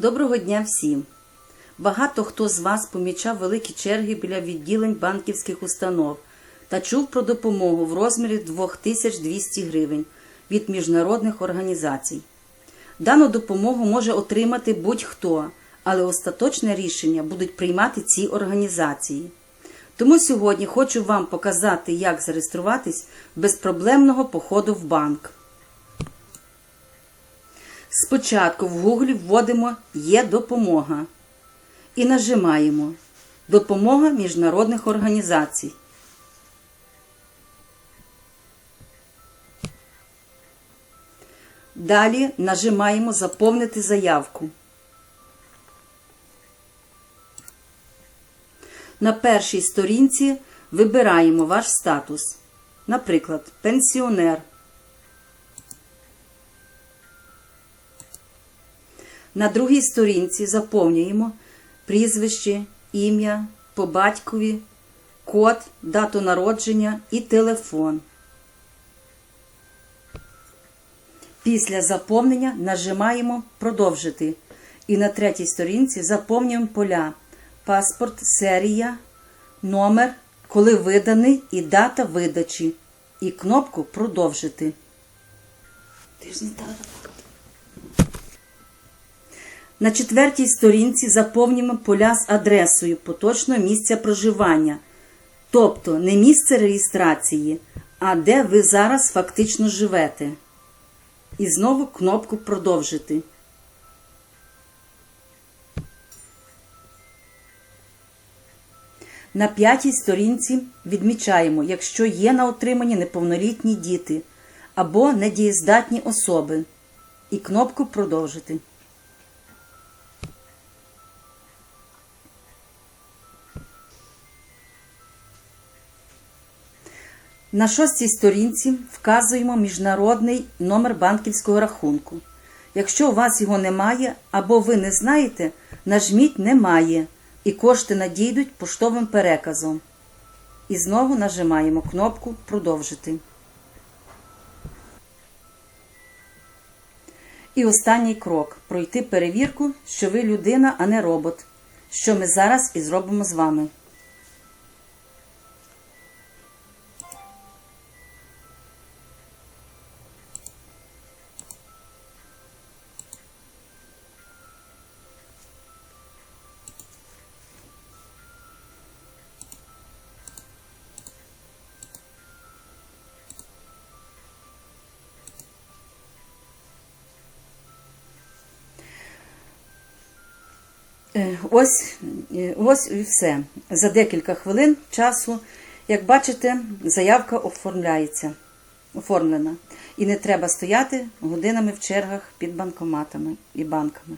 Доброго дня всім! Багато хто з вас помічав великі черги біля відділень банківських установ та чув про допомогу в розмірі 2200 гривень від міжнародних організацій. Дану допомогу може отримати будь-хто, але остаточне рішення будуть приймати ці організації. Тому сьогодні хочу вам показати, як зареєструватись без проблемного походу в банк. Спочатку в Гуглі вводимо Є допомога і нажимаємо Допомога міжнародних організацій. Далі нажимаємо Заповнити заявку. На першій сторінці вибираємо ваш статус, наприклад, пенсіонер. На другій сторінці заповнюємо прізвище, ім'я, по батькові, код, дату народження і телефон. Після заповнення нажимаємо Продовжити. І на третій сторінці заповнюємо поля паспорт, серія, номер, коли виданий і дата видачі. І кнопку Продовжити. Ти ж дала. На четвертій сторінці заповнюємо поля з адресою поточного місця проживання, тобто не місце реєстрації, а де ви зараз фактично живете. І знову кнопку Продовжити. На п'ятій сторінці відмічаємо, якщо є на отриманні неповнолітні діти або недієздатні особи, і кнопку Продовжити. На шостій сторінці вказуємо міжнародний номер банківського рахунку. Якщо у вас його немає або ви не знаєте, нажміть Немає і кошти надійдуть поштовим переказом. І знову нажимаємо кнопку Продовжити. І останній крок пройти перевірку, що ви людина, а не робот, що ми зараз і зробимо з вами. Ось, е, ось і все. За декілька хвилин часу, як бачите, заявка оформляється, оформлена. І не треба стояти годинами в чергах під банкоматами і банками.